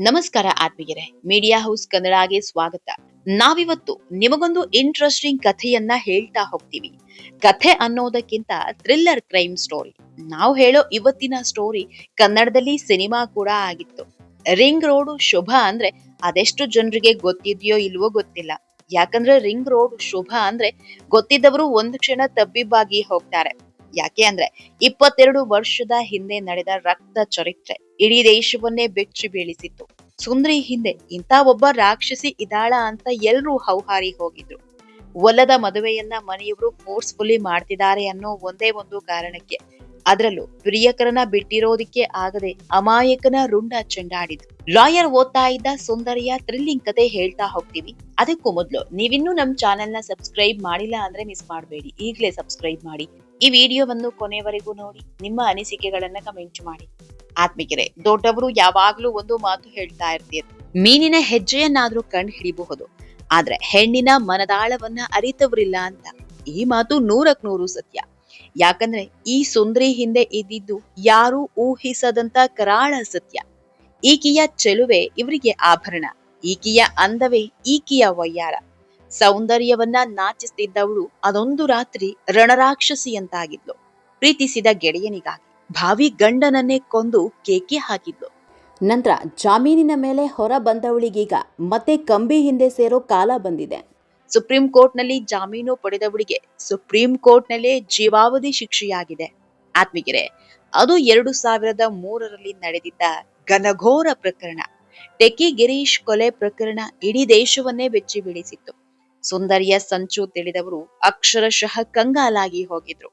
ನಮಸ್ಕಾರ ಆತ್ಮೀಯರೇ. Media house ಕನ್ನಡಗೆ ಸ್ವಾಗತ. ನಾವಿವತ್ತು ನಿಮಗೊಂದು ಇಂಟ್ರೆಸ್ಟಿಂಗ್ ಕಥೆಯನ್ನ ಹೇಳ್ತಾ ಹೋಗ್ತೀವಿ. ಕಥೆ ಅನ್ನೋದಕ್ಕಿಂತ ಥ್ರಿಲ್ಲರ್ ಕ್ರೈಮ್ ಸ್ಟೋರಿ ನಾವು ಹೇಳೋ ಇವತ್ತಿನ ಸ್ಟೋರಿ ಕನ್ನಡದಲ್ಲಿ ಸಿನಿಮಾ ಕೂಡ ಆಗಿತ್ತು. ರಿಂಗ್ ರೋಡ್ ಶುಭ ಅಂದ್ರೆ ಅದೆಷ್ಟು ಜನರಿಗೆ ಗೊತ್ತಿದೆಯೋ ಇಲ್ವೋ ಗೊತ್ತಿಲ್ಲ. ಯಾಕಂದ್ರೆ ರಿಂಗ್ ರೋಡ್ ಶುಭ ಅಂದ್ರೆ ಗೊತ್ತಿದ್ದವರು ಒಂದು ಕ್ಷಣ ತಬ್ಬಿಬ್ಬಾಗಿ ಹೋಗ್ತಾರೆ. ಯಾಕೆ ಅಂದ್ರೆ ಇಪ್ಪತ್ತೆರಡು ವರ್ಷದ ಹಿಂದೆ ನಡೆದ ರಕ್ತ ಚರಿತ್ರೆ. ಇಡೀ ದೇಶವನ್ನೇ ಬೆಚ್ಚಿ ಬೀಳಿಸಿತ್ತು. ಸುಂದ್ರಿ ಹಿಂದೆ ಇಂಥ ಒಬ್ಬ ರಾಕ್ಷಸಿ ಇದಾಳ ಅಂತ ಎಲ್ರೂ ಹೌಹಾರಿ ಹೋಗಿದ್ರು. ಒಲ್ಲದ ಮದುವೆಯನ್ನ ಮನೆಯವರು ಫೋರ್ಸ್ಫುಲಿ ಮಾಡ್ತಿದ್ದಾರೆ ಅನ್ನೋ ಒಂದೇ ಒಂದು ಕಾರಣಕ್ಕೆ. ಅದರಲ್ಲೂ ಪ್ರಿಯಕರನ ಬಿಟ್ಟಿರೋದಿಕ್ಕೆ ಆಗದೆ ಅಮಾಯಕನ ರುಂಡ ಚೆಂಡಾಡಿದ್ರು. ಲಾಯರ್ ಓದ್ತಾ ಇದ್ದ ಸುಂದರಿಯ ಥ್ರಿಲ್ಲಿಂಗ್ ಕತೆ ಹೇಳ್ತಾ ಹೋಗ್ತೀವಿ. ಅದಕ್ಕೂ ಮೊದಲು ನೀವಿನ್ನೂ ನಮ್ಮ ಚಾನೆಲ್ನ ಸಬ್ಸ್ಕ್ರೈಬ್ ಮಾಡಿಲ್ಲ ಅಂದ್ರೆ ಮಿಸ್ ಮಾಡಬೇಡಿ. ಈಗಲೇ ಸಬ್ಸ್ಕ್ರೈಬ್ ಮಾಡಿ. ಈ ವಿಡಿಯೋವನ್ನು ಕೊನೆವರೆಗೂ ನೋಡಿ, ನಿಮ್ಮ ಅನಿಸಿಕೆಗಳನ್ನ ಕಮೆಂಟ್ ಮಾಡಿ. ಆತ್ಮಿಕರೇ, ದೊಡ್ಡವರು ಯಾವಾಗ್ಲೂ ಒಂದು ಮಾತು ಹೇಳ್ತಾ ಇರ್ತೀರಿ. ಮೀನಿನ ಹೆಜ್ಜೆಯನ್ನಾದ್ರೂ ಕಂಡು ಹಿಡಿಬಹುದು ಆದ್ರೆ ಹೆಣ್ಣಿನ ಮನದಾಳವನ್ನ ಅರಿತವರಿಲ್ಲ ಅಂತ ಈ ಮಾತು ನೂರಕ್ ನೂರು ಸತ್ಯ. ಯಾಕಂದ್ರೆ ಈ ಸುಂದರಿ ಹಿಂದೆ ಇದ್ದಿದ್ದು ಯಾರು ಊಹಿಸದಂತ ಕರಾಳ ಸತ್ಯ. ಈಕೆಯ ಚೆಲುವೆ ಇವರಿಗೆ ಆಭರಣ. ಈಕೆಯ ಅಂದವೇ ಈಕೆಯ ವಯ್ಯಾರ ಸೌಂದರ್ಯವನ್ನ ನಾಚಿಸ್ತಿದ್ದವಳು ಅದೊಂದು ರಾತ್ರಿ ರಣರಾಕ್ಷಸಿಯಂತಾಗಿದ್ಲು. ಪ್ರೀತಿಸಿದ ಗೆಳೆಯನಿಗಾಗಿ ಭಾವಿ ಗಂಡನನ್ನೇ ಕೊಂದು ಕೇಕೆ ಹಾಕಿದ್ಲು. ನಂತರ ಜಾಮೀನಿನ ಮೇಲೆ ಹೊರ ಬಂದವಳಿಗೀಗ ಮತ್ತೆ ಕಂಬಿ ಹಿಂದೆ ಸೇರೋ ಕಾಲ ಬಂದಿದೆ. ಸುಪ್ರೀಂ ಕೋರ್ಟ್ನಲ್ಲಿ ಜಾಮೀನು ಪಡೆದವಳಿಗೆ ಸುಪ್ರೀಂ ಕೋರ್ಟ್ನಲ್ಲೇ ಜೀವಾವಧಿ ಶಿಕ್ಷೆಯಾಗಿದೆ. ಆತ್ಮಿಗೆರೆ ಅದು ಎರಡು ಸಾವಿರದ ಮೂರರಲ್ಲಿ ನಡೆದಿದ್ದ ಘನಘೋರ ಪ್ರಕರಣ. ಟೆಕಿ ಗಿರೀಶ್ ಕೊಲೆ ಪ್ರಕರಣ ಇಡೀ ದೇಶವನ್ನೇ ಬೆಚ್ಚಿ ಬೀಳಿಸಿತ್ತು ಸುಂದರಿಯ ಸಂಚು ತಿಳಿದವರು ಅಕ್ಷರಶಃ ಕಂಗಾಲಾಗಿ ಹೋಗಿದ್ರು.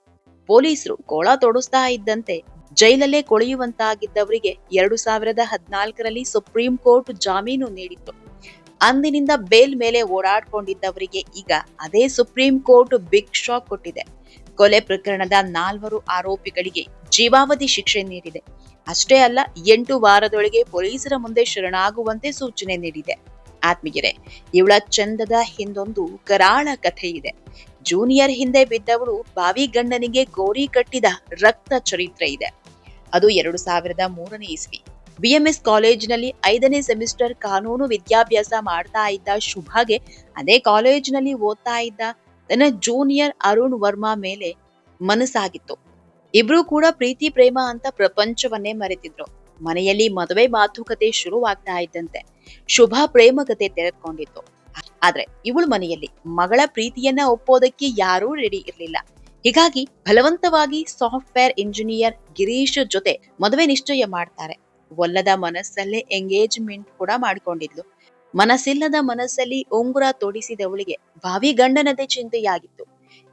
ಪೊಲೀಸರು ಗೋಳ ತೊಡಸ್ತಾ ಇದ್ದಂತೆ ಜೈಲಲ್ಲೇ ಕೊಳೆಯುವಂತಾಗಿದ್ದವರಿಗೆ ಎರಡು ಸಾವಿರದ ಹದಿನಾಲ್ಕರಲ್ಲಿ ಸುಪ್ರೀಂ ಕೋರ್ಟ್ ಜಾಮೀನು ನೀಡಿತ್ತು. ಅಂದಿನಿಂದ ಬೇಲ್ ಮೇಲೆ ಓಡಾಡ್ಕೊಂಡಿದ್ದವರಿಗೆ ಈಗ ಅದೇ ಸುಪ್ರೀಂ ಕೋರ್ಟ್ ಬಿಗ್ ಶಾಕ್ ಕೊಟ್ಟಿದೆ. ಕೊಲೆ ಪ್ರಕರಣದ ನಾಲ್ವರು ಆರೋಪಿಗಳಿಗೆ ಜೀವಾವಧಿ ಶಿಕ್ಷೆ ನೀಡಿದೆ. ಅಷ್ಟೇ ಅಲ್ಲ, ಎಂಟು ವಾರದೊಳಗೆ ಪೊಲೀಸರ ಮುಂದೆ ಶರಣಾಗುವಂತೆ ಸೂಚನೆ ನೀಡಿದೆ. ಆತ್ಮೀಯರೇ, ಇವಳ ಚಂದದ ಹಿಂದೊಂದು ಕರಾಳ ಕಥೆ ಇದೆ. ಜೂನಿಯರ್ ಹಿಂದೆ ಬಿದ್ದವಳು ಬಾವಿ ಗಂಡನಿಗೆ ಗೋರಿ ಕಟ್ಟಿದ ರಕ್ತ ಚರಿತ್ರೆ ಇದೆ. ಅದು ಎರಡು ಸಾವಿರದ ಮೂರನೇ ಇಸ್ವಿ. ಬಿಎಂಎಸ್ ಕಾಲೇಜಿನಲ್ಲಿ ಐದನೇ ಸೆಮಿಸ್ಟರ್ ಕಾನೂನು ವಿದ್ಯಾಭ್ಯಾಸ ಮಾಡ್ತಾ ಇದ್ದ ಶುಭಾಗೆ ಅದೇ ಕಾಲೇಜಿನಲ್ಲಿ ಓದ್ತಾ ಇದ್ದ ತನ್ನ ಜೂನಿಯರ್ ಅರುಣ್ ವರ್ಮಾ ಮೇಲೆ ಮನಸ್ಸಾಗಿತ್ತು. ಇಬ್ರು ಕೂಡ ಪ್ರೀತಿ, ಪ್ರೇಮ ಅಂತ ಪ್ರಪಂಚವನ್ನೇ ಮರೆತಿದ್ರು. ಮನೆಯಲ್ಲಿ ಮದುವೆ ಮಾತುಕತೆ ಶುರುವಾಗ್ತಾ ಇದ್ದಂತೆ ಶುಭ ಪ್ರೇಮ ಕತೆ ತೆರೆದುಕೊಂಡಿತ್ತು. ಆದ್ರೆ ಇವಳು ಮನೆಯಲ್ಲಿ ಮಗಳ ಪ್ರೀತಿಯನ್ನ ಒಪ್ಪೋದಕ್ಕೆ ಯಾರೂ ರೆಡಿ ಇರ್ಲಿಲ್ಲ. ಹೀಗಾಗಿ ಬಲವಂತವಾಗಿ ಸಾಫ್ಟ್ವೇರ್ ಇಂಜಿನಿಯರ್ ಗಿರೀಶ್ ಜೊತೆ ಮದುವೆ ನಿಶ್ಚಯ ಮಾಡ್ತಾರೆ. ಒಲ್ಲದ ಮನಸ್ಸಲ್ಲೇ ಎಂಗೇಜ್ಮೆಂಟ್ ಕೂಡ ಮಾಡ್ಕೊಂಡಿದ್ಲು. ಮನಸ್ಸಿಲ್ಲದ ಮನಸ್ಸಲ್ಲಿ ಉಂಗುರ ತೊಡಿಸಿದವಳಿಗೆ ಬಾವಿ ಗಂಡನದೇ ಚಿಂತೆಯಾಗಿತ್ತು.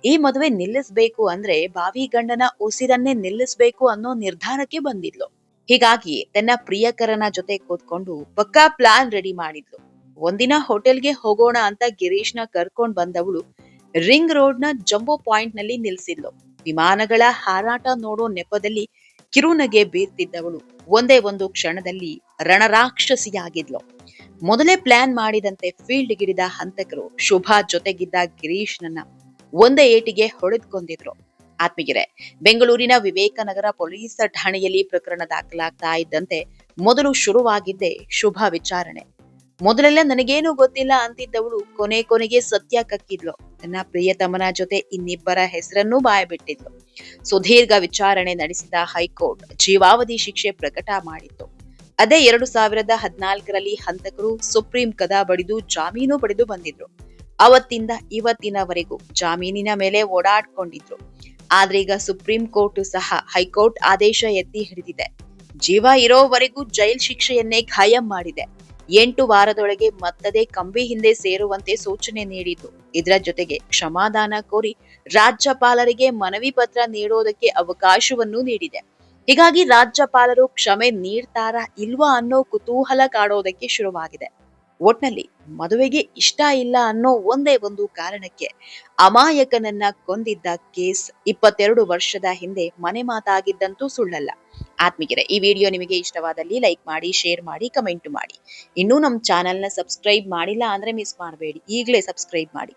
ಈ ಮದುವೆ ನಿಲ್ಲಿಸ್ಬೇಕು ಅಂದ್ರೆ ಬಾವಿ ಗಂಡನ ಉಸಿರನ್ನೇ ನಿಲ್ಲಿಸ್ಬೇಕು ಅನ್ನೋ ನಿರ್ಧಾರಕ್ಕೆ ಬಂದಿದ್ಲು. ಹೀಗಾಗಿ ತನ್ನ ಪ್ರಿಯಕರನ ಜೊತೆ ಕೂತ್ಕೊಂಡು ಪಕ್ಕಾ ಪ್ಲಾನ್ ರೆಡಿ ಮಾಡಿದ್ಲು. ಒಂದಿನ ಹೋಟೆಲ್ಗೆ ಹೋಗೋಣ ಅಂತ ಗಿರೀಶ್ನ ಕರ್ಕೊಂಡ್ ಬಂದವಳು ರಿಂಗ್ ರೋಡ್ನ ಜಂಬೋ ಪಾಯಿಂಟ್ನಲ್ಲಿ ನಿಲ್ಸಿದ್ಲು. ವಿಮಾನಗಳ ಹಾರಾಟ ನೋಡೋ ನೆಪದಲ್ಲಿ ಕಿರುನಗೆ ಬೀರ್ತಿದ್ದವಳು. ಒಂದೇ ಒಂದು ಕ್ಷಣದಲ್ಲಿ ರಣರಾಕ್ಷಸಿಯಾಗಿದ್ಲು. ಮೊದಲೇ ಪ್ಲಾನ್ ಮಾಡಿದಂತೆ ಫೀಲ್ಡ್ ಗಿಡಿದ ಹಂತಕರು ಶುಭಾ ಜೊತೆಗಿದ್ದ ಗಿರೀಶ್ನನ್ನ ಒಂದೇ ಏಟಿಗೆ ಹೊಡೆದ್ಕೊಂಡಿದ್ರು. ಆತ್ಮೀಯರೇ, ಬೆಂಗಳೂರಿನ ವಿವೇಕನಗರ ಪೊಲೀಸ್ ಠಾಣೆಯಲ್ಲಿ ಪ್ರಕರಣ ದಾಖಲಾಗ್ತಾ ಇದ್ದಂತೆ ಮೊದಲು ಶುರುವಾಗಿದ್ದೆ ಶುಭ ವಿಚಾರಣೆ. ಮೊದಲೆಲ್ಲ ನನಗೇನು ಗೊತ್ತಿಲ್ಲ ಅಂತಿದ್ದವಳು ಕೊನೆ ಕೊನೆಗೆ ಸತ್ಯ ಕಕ್ಕಿದ್ಲು. ತನ್ನ ಪ್ರಿಯತಮನ ಜೊತೆ ಇನ್ನಿಬ್ಬರ ಹೆಸರನ್ನೂ ಬಾಯಬಿಟ್ಟಿದ್ಲು. ಸುದೀರ್ಘ ವಿಚಾರಣೆ ನಡೆಸಿದ ಹೈಕೋರ್ಟ್ ಜೀವಾವಧಿ ಶಿಕ್ಷೆ ಪ್ರಕಟ ಮಾಡಿತ್ತು. ಅದೇ ಎರಡು ಸಾವಿರದ ಹದಿನಾಲ್ಕರಲ್ಲಿ ಹಂತಕರು ಸುಪ್ರೀಂ ಕದ ಬಡಿದು ಜಾಮೀನು ಪಡೆದು ಬಂದಿದ್ರು. ಅವತ್ತಿಂದ ಇವತ್ತಿನವರೆಗೂ ಜಾಮೀನಿನ ಮೇಲೆ ಓಡಾಡ್ಕೊಂಡಿದ್ರು. ಆದ್ರೆ ಈಗ ಸುಪ್ರೀಂ ಕೋರ್ಟ್ ಸಹ ಹೈಕೋರ್ಟ್ ಆದೇಶ ಎತ್ತಿ ಹಿಡಿದಿದೆ. ಜೀವ ಇರೋವರೆಗೂ ಜೈಲ್ ಶಿಕ್ಷೆಯನ್ನೇ ಖಾಯಂ ಮಾಡಿದೆ. ಎಂಟು ವಾರದೊಳಗೆ ಮತ್ತದೇ ಕಂಬಿ ಹಿಂದೆ ಸೇರುವಂತೆ ಸೂಚನೆ ನೀಡಿತು. ಇದರ ಜೊತೆಗೆ ಕ್ಷಮಾದಾನ ಕೋರಿ ರಾಜ್ಯಪಾಲರಿಗೆ ಮನವಿ ಪತ್ರ ನೀಡೋದಕ್ಕೆ ಅವಕಾಶವನ್ನೂ ನೀಡಿದೆ. ಹೀಗಾಗಿ ರಾಜ್ಯಪಾಲರು ಕ್ಷಮೆ ನೀಡ್ತಾರಾ ಇಲ್ವಾ ಅನ್ನೋ ಕುತೂಹಲ ಕಾಡೋದಕ್ಕೆ ಶುರುವಾಗಿದೆ. ಒಟ್ನಲ್ಲಿ ಮದುವೆಗೆ ಇಷ್ಟ ಇಲ್ಲ ಅನ್ನೋ ಒಂದೇ ಒಂದು ಕಾರಣಕ್ಕೆ ಅಮಾಯಕನನ್ನ ಕೊಂದಿದ್ದ ಕೇಸ್ ಇಪ್ಪತ್ತೆರಡು ವರ್ಷದ ಹಿಂದೆ ಮನೆ ಮಾತಾಗಿದ್ದಂತೂ ಸುಳ್ಳಲ್ಲ. ಆತ್ಮೀಯರೇ, ಈ ವಿಡಿಯೋ ನಿಮಗೆ ಇಷ್ಟವಾದಲ್ಲಿ ಲೈಕ್ ಮಾಡಿ, ಶೇರ್ ಮಾಡಿ, ಕಮೆಂಟ್ ಮಾಡಿ. ಇನ್ನೂ ನಮ್ಮ ಚಾನೆಲ್ನ ಸಬ್ಸ್ಕ್ರೈಬ್ ಮಾಡಿಲ್ಲ ಅಂದ್ರೆ ಮಿಸ್ ಮಾಡಬೇಡಿ. ಈಗಲೇ ಸಬ್ಸ್ಕ್ರೈಬ್ ಮಾಡಿ.